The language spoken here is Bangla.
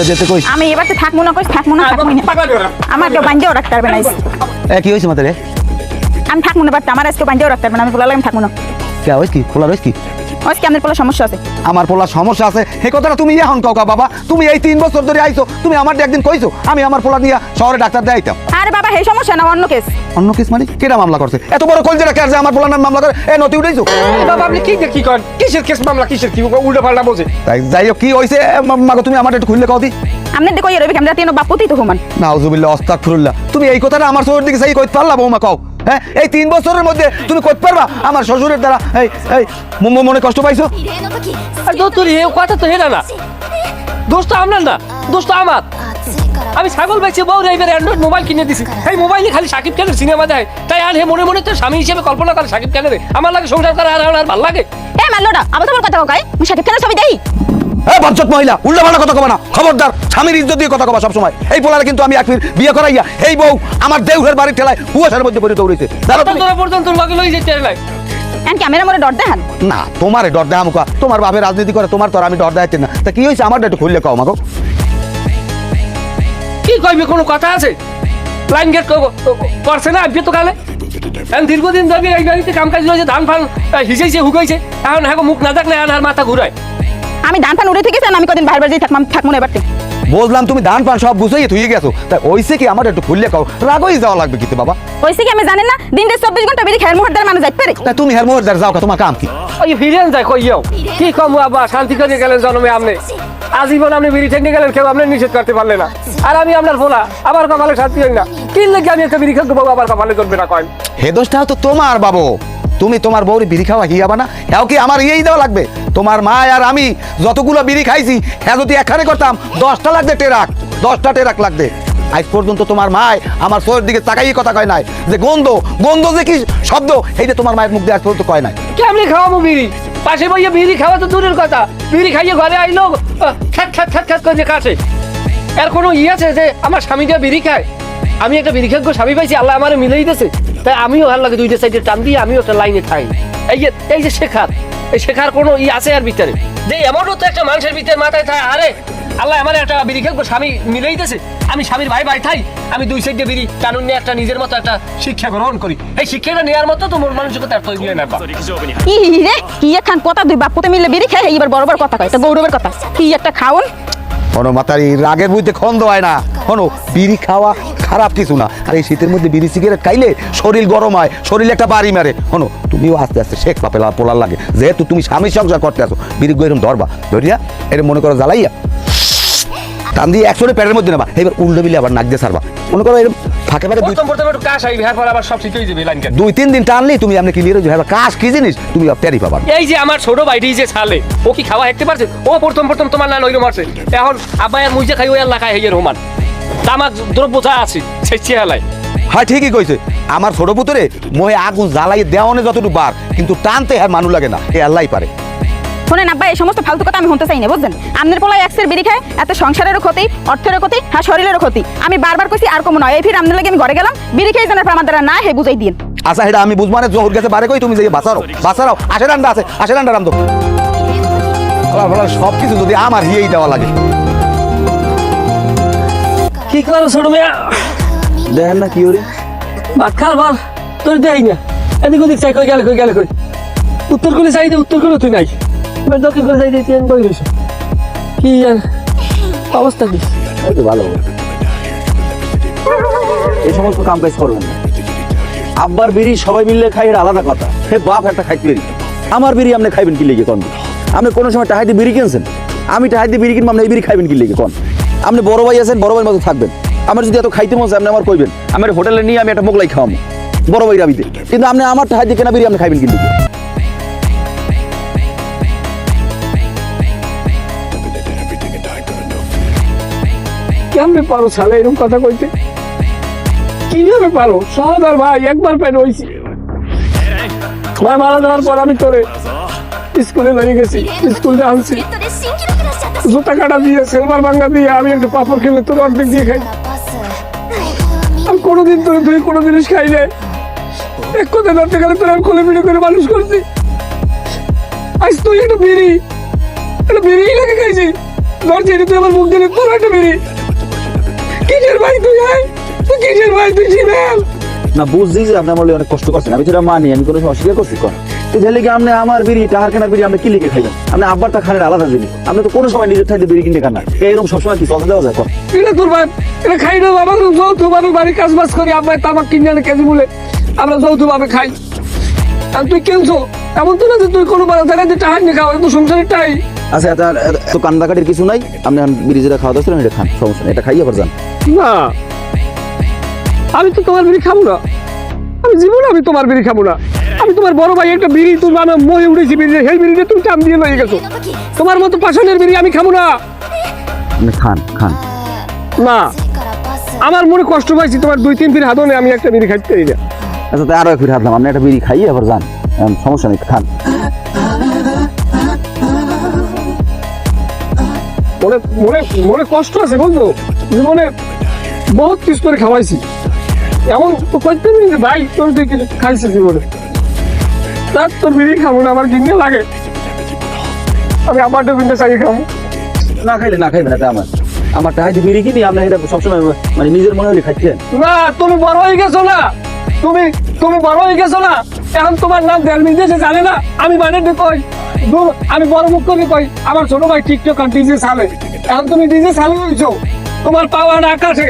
যেতে কইস আমি এবার তো থাকব না কই থাকব না থাকব না। আমার কেউ বান্ধেও রাখতে পারবে না। এ কি হয়েছে মাতারে আমি থাকব না বাট আমার আজকে বান্ধেও রাখতে পারবে না আমি খোলা আমি থাকব না। কে হইছে কি? খোলা রইছে কি? আজকে আমাদের কোনো সমস্যা আছে। আমার পোলার সমস্যা আছে? হে কথাটা তুমি এখন কাউকা বাবা। তুমি এই তিন বছর ধরে আইছো তুমি আমার একদিন কইছো আমি আমার পোলা নিয়ে শহরে ডাক্তার দেখাইতাম আরে বাবা এই সমস্যা না অন্য কেস। অন্য কেস মানে? কেটা মামলা করছে? এত বড় কলজেরা কে যে আমার পোলার নামে মামলা করে এ নতি উঠাইছো? বাবা আপনি কি কি করেন? কিসের কেস মামলা কিসের কি? উল্টো পাল্টা বোঝে তাই যাই হোক কি হয়েছে মাগো তুমি আমার একটু খুললে কও দি। আপনার দেখো রবি আমরা তিন বাপুতি তো হুমান নাউজুবিল্লাহ অস্তাগফিরুল্লাহ। তুমি এই কথাটা আমার শ্বশুর দিকে সেই কইতে পারলা বৌমা কও। হ্যাঁ এই তিন বছরের মধ্যে তুমি করতে পারবা? আমার শ্বশুরের দ্বারা এই এই মনে কষ্ট পাইছো? কথা তো হেরা না। দোষ তো আমরা না। দোষ তো আমার। আমি ছাগল বেচে বউ এবার অ্যান্ড্রয়েড মোবাইল কিনে দিছি। এই মোবাইলে খালি সাকিব খানের সিনেমা দেয় তাই আর হে মনে মনে তো স্বামী হিসেবে কল্পনা করে সাকিব খানের। আমার লাগে সংসার করা আর আর ভালো লাগে। এ মাল্লোডা আবার তোমার কথা কাই? আমি সাকিব খানের ছবি দেই? এ বজ্জত মহিলা উল্টা পাল্টা কথা কবা না। খবরদার স্বামীর ইজ্জত দিয়ে কথা কবা সবসময়। এই পোলারে কিন্তু আমি এক ফির বিয়ে করাইয়া এই বউ আমার দেউহের বাড়ির ঠেলায় কুয়াশার মধ্যে পরিণত হয়েছে জানো তুমি। তোরা পর্যন্ত লগে লগে যেতে এন ক্যামেরা মনে ডর দেখান। না তোমারে ডর দেয় আমুকা তোমার বাপে রাজনীতি করে তোমার তো আমি ডর দেখাচ্ছি না। তা কি হয়েছে আমার একটু খুললে কও মাগো কি কইবে? কোনো কথা আছে? লাইন গেট করছে না আজকে তো কালে? এখন দীর্ঘদিন ধরে এই বাড়িতে কাম কাজ হয়েছে ধান ফান হিসেছে হুকাইছে এখন হ্যাঁ মুখ না থাকলে এখন আর মাথা ঘুরায়। আমি ধান ফান উড়ে থেকে আমি কদিন বাইরে বাইরে থাকলাম থাকব না এবার থেকে। বুঝলাম তুমি ধান পান সব বুঝেই থুয়ে গেছো। তা ওইসে কি আমার একটু খুললে কও? রাগই যাওয়া লাগবে কিতে বাবা? হয়েছে কি আমি জানেন না? দিনটা চব্বিশ ঘণ্টা বেরিয়ে খেয়ার মুহূর্তের মানুষ যাইতে পারে। তা তুমি হের মোহর যাও কা তোমার কাম কি? ওই ফিরেন যায় কইয়াও কি কম আবার শান্তি করে গেলেন জন্মে আপনি। আজীবন আপনি বিড়ি টেকনিক গেলেন কেউ আপনি নিষেধ করতে পারলেন না। আর আমি আপনার ফোলা আবার কপালে শান্তি হই না। কি লেগে আমি একটা বিড়ি খেলতে আবার কপালে চলবে না কয়? হে দোষটা তো তোমার বাবু। তুমি তোমার বউরি বিড়ি খাওয়া হিয়াবা না হ্যাঁ কি আমার ইয়েই দেওয়া লাগবে? তোমার মা আর আমি যতগুলো বিড়ি খাইছি হ্যাঁ যদি একখানে করতাম দশটা লাগবে টেরাক দশটা টেরাক লাগবে। আজ পর্যন্ত তোমার মায় আমার শোয়ের দিকে তাকাই কথা কয় নাই। যে গন্ধ গন্ধ যে কি শব্দ এইটা তোমার মায়ের মুখ দিয়ে আজ পর্যন্ত কয় নাই। কেমনি খাওয়াবো বিড়ি? পাশে বইয়ে বিড়ি খাওয়া তো দূরের কথা। বিড়ি খাইয়ে ঘরে আইলো আহ, খ্যাট খ্যাট খ্যাট খ্যাট করে কাছে এর কোনো ইয়ে আছে যে আমার স্বামীটা বিড়ি খায়? আমি একটা বিড়ি স্বামী পাইছি আল্লাহ আমার মিলেই দিয়েছে। তাই আমিও ভালো লাগে দুইটা সাইডে টান দিয়ে আমিও একটা লাইনে থাই। এই যে এই যে শেখার এই শেখার কোনো ই আছে আর ভিতরে? যে এমনও তো একটা মানুষের ভিতরে মাথায় থাকে আরে আল্লাহ আমার একটা বিড়ি স্বামী মিলেই দিয়েছে। আমি স্বামীর ভাই ভাই থাই আমি দুই সাইডে বিড়ি টানুন নিয়ে একটা নিজের মতো একটা শিক্ষা গ্রহণ করি। এই শিক্ষাটা নেওয়ার মতো তো মোর মানসিকতা তৈরি হয় না। ই রে কি একখান কথা দুই বাপুতে মিলে বেরিয়ে খেয়ে এবার বড় বড় কথা কয় এটা গৌরবের কথা। কি একটা খাওন কোনো এই রাগের বুঝতে খন্দ হয় না। কোনো বিড়ি খাওয়া খারাপ কিছু না। আর এই শীতের মধ্যে বিড়ি সিগারেট খাইলে শরীর গরম হয়, শরীর একটা বাড়ি মারে। শোনো তুমিও আস্তে আস্তে শেখ পাপে পোলার লাগে। যেহেতু তুমি স্বামী সংসার করতে আসো বিড়ি গরম ধরবা। ধরিয়া এটা মনে করো জ্বালাইয়া। টান দিয়ে একশোটা প্যারের মধ্যে নেবা। এবার উল্টো বিলে আবার নাক দিয়ে সারবা। মনে করো এরকম ফাঁকে ফাঁকে দুই- প্রথম প্রথম একটু কাশ আইবি হ্যাঁ পর আবার সব ঠিক হয়ে যাবে লাইন। দুই তিন দিন টানলেই তুমি আপনি ক্লিয়ার হয়ে যাবে। কাজ কি জিনিস? তুমি প্যারি পাবা। এই যে আমার ছোট ভাইটি যে ছালে ও কি খাওয়া হেঁটতে পারছে? ও প্রথম প্রথম তোমার না নইরো মারছে এখন আব্বাই আর মুইজে খাই ওই আল্লাহ খাই হইয়ের রোমান। তামাক দ্রব্য যা আছে সে চেহালায়। হ্যাঁ ঠিকই কইছে। আমার ছোট পুতরে মোহে আগুন জ্বালাই দেওয়ানে যতটুকু বার কিন্তু টানতে হ্যাঁ মানুষ লাগে না। এ আল্লাহ পারে। শোনেন আব্বা এই সমস্ত ফালতু কথা আমি শুনতে চাই না বুঝছেন? আপনার পোলা একসের বেরিয়ে খায় এত সংসারেরও ক্ষতি অর্থেরও ক্ষতি হ্যাঁ শরীরেরও ক্ষতি। আমি বারবার কইছি আর কম নয় এই ফির আপনার লাগে আমি ঘরে গেলাম বিড়ি খেয়ে জানার পর আমার দ্বারা না হে বুঝাই দিন আচ্ছা এটা আমি বুঝব না জহুর গেছে বারে কই তুমি যে বাঁচারো বাঁচারো আশে ডান্ডা আছে আশে ডান্ডা রাম তো। সব কিছু যদি আমার হিয়েই দেওয়া লাগে। কি করো ছোট মেয়া দেখেন না কি ওরে ভাত খার বল তোর দেই না। এদিক ওদিক চাই কই গেলে কই গেলে কই? উত্তর করে চাই দে উত্তর করে তুই নাই। দক্ষিণ করে রইছ কি আর অবস্থা কি? ভালো। এই সমস্ত কাম কাজ করবেন আব্বার বিড়ি সবাই মিললে খাই আলাদা কথা। হে বাপ, একটা খাইতে আমার বিড়ি আপনি খাইবেন কি লেগে কোন? আপনি কোনো সময় টাহাইতে বিড়ি কিনছেন? আমি টাহাইতে বিড়ি কিনবো, আপনি এই বিড়ি খাইবেন কি লেগে কোন? আপনি বড় ভাই আছেন, বড় ভাইয়ের মতো থাকবেন। আমার যদি এত খাইতে মন আপনি আমার কইবেন আমার হোটেলে নিয়ে আমি একটা মোগলাই খাওয়াবো। বড় ভাই রাবিতে কিন্তু আপনি আমার টাহাইতে কেনা বিড়ি আপনি খাইবেন কি কেমনে পারো সালে এরকম কথা কইতে? কীভাবে পারো? সহদার ভাই একবার পেন হয়েছি ভাই, মারা যাওয়ার পর আমি তোরে স্কুলে নিয়ে গেছি, স্কুলে আনছি। জুতা কাটা দিয়ে সিলভার ভাঙ্গা দিয়ে, আমি একটু পাপড় খেলে তোর অর্ধেক দিয়ে খাই। আমি কোনোদিন তোর তুই কোনো জিনিস খাই নাই। এক কথা ধরতে গেলে তোর আমি কোলে ভিডিও করে মানুষ করছি। আজ তুই একটু বিড়ি, একটা বিড়ি লাগে খাইছি ধরছি এটা তুই আমার মুখ দিলে তোর একটা বিড়ি। কিসের ভাই তুই আয় তুই কিসের ভাই তুই না বুঝছি যে আপনি আমার অনেক কষ্ট করছেন। আমি সেটা মানি আমি কোনো অস্বীকার করছি কোন? তো তাহলে কি আপনি আমার বিড়ি টাহার কেনা বিড়ি আপনি কি লিখে খাইবেন আপনি আব্বারটা খানের আলাদা জিনিস। আপনি তো কোনো সময় নিজের থাকতে বিড়ি কিনে খান না। এইরকম সবসময় কি চলতে দেওয়া যায়? কোন এটা তোর ভাই এটা খাই না বাবা যৌথ ভাবে বাড়ি কাজ বাজ করি আব্বাই তামাক কিনে আনে কেজি বলে আমরা যৌথ ভাবে খাই। আর তুই কেনছো? এমন তো না যে তুই কোনো বাড়া যে টাকা নিয়ে খাওয়া তো সংসারের টাই। আচ্ছা এটা তো কান্দাকাটির কিছু নাই। আপনি এখন বিরিজিরা খাওয়া দাওয়া এটা খান সমস্যা এটা খাইয়ে আবার যান। না। আমি তো তোমার বিড়ি খাব না। আমি জীবনে আমি তোমার বিড়ি খাব না। আমি তোমার বড় ভাই একটা বিড়ি তুমি মানে মই উড়েছি বিড়ি সেই বিড়িটা তুমি চাম দিয়ে লয়ে গেছো। তোমার মতো পাশনের বিড়ি আমি খাব না। খান খান। না। আমার মনে কষ্ট পাইছি তোমার দুই তিন ফির হাতনে আমি একটা বিড়ি খাইতে না। আচ্ছা তাই আরও এক ফিরে হাতলাম আপনি একটা বিড়ি খাইয়ে আবার যান। সমস্যা নেই খান। মনে মনে মনে কষ্ট আছে বুঝলো জীবনে বহুত কিছু করে খাওয়াইছি। এমন তো করতে নেই যে ভাই তোর কিছু জীবনে তার তোর বিড়ি খাব না আমার কিনে লাগে। আমি আমার ডুবিনটা চাই খাব। না খাইলে না খাইবেন এটা আমার। আমার টাহাইতে বিড়ি কিনি আপনি এটা সবসময় মানে নিজের মনে হলে খাচ্ছেন না তুমি বড় হয়ে গেছো না। তুমি তুমি বড় হয়ে গেছো না? এখন তোমার নাম দেড় দেশে জানে না। আমি মানে কই? আমি বড় মুখ করে কই? আমার ছোট ভাই টিকটক আর ডিজে সালে এখন তুমি ডিজে সালে হয়েছো তোমার পাওয়ার আকাশে।